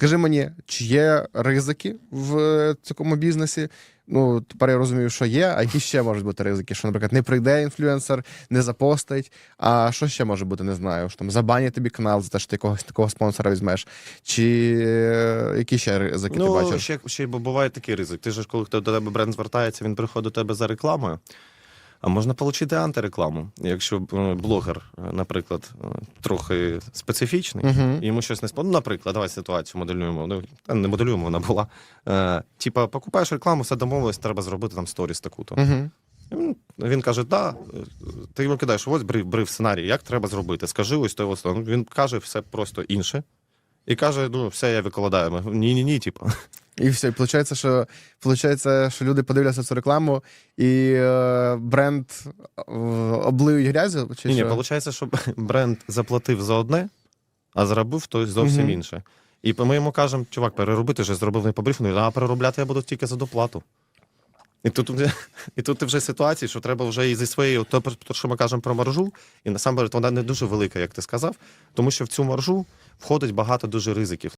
Скажи мені, чи є ризики в цьому бізнесі? Ну, тепер я розумію, що є, а які ще можуть бути ризики? Що, наприклад, не прийде інфлюенсер, не запостить. А що ще може бути, не знаю. Що там забанять тобі канал за те, що ти якогось такого спонсора візьмеш. Чи е, які ще ризики ти Ну, бачиш? ще, ще й буває такий ризик. Ти ж, коли хто до тебе бренд звертається, він приходить до тебе за рекламою. А можна отримати антирекламу. Якщо е, блогер, е, наприклад, е, трохи специфічний, і йому щось не сподобається. Наприклад, давай ситуацію моделюємо. Ну, не моделюємо, вона була. Е, типа, покупаєш рекламу, все домовилось, треба зробити там сторіс таку-то. Угу. Він- Він каже: да, ти йому кидаєш, ось брив, брив сценарій, як треба зробити. Скажи ось то, ось. Ну, Він каже все просто інше. І каже: ну, все, я викладаю. Ми, Ні, ні, ні, типу. І все, і виходить, що, виходить, що люди подивляться цю рекламу, і е, бренд е, облиють грязю? Чи Ні, ні, виходить, що бренд заплатив за одне, а заробив хтось зовсім Мгм. інше. І ми йому кажемо, чувак, переробити вже зробив не по брифінгу, а переробляти я буду тільки за доплату. І тут, і тут ти вже ситуації, що треба вже і зі своєю, то, то, що ми кажемо про маржу, і насамперед вона не дуже велика, як ти сказав, тому що в цю маржу входить багато дуже ризиків.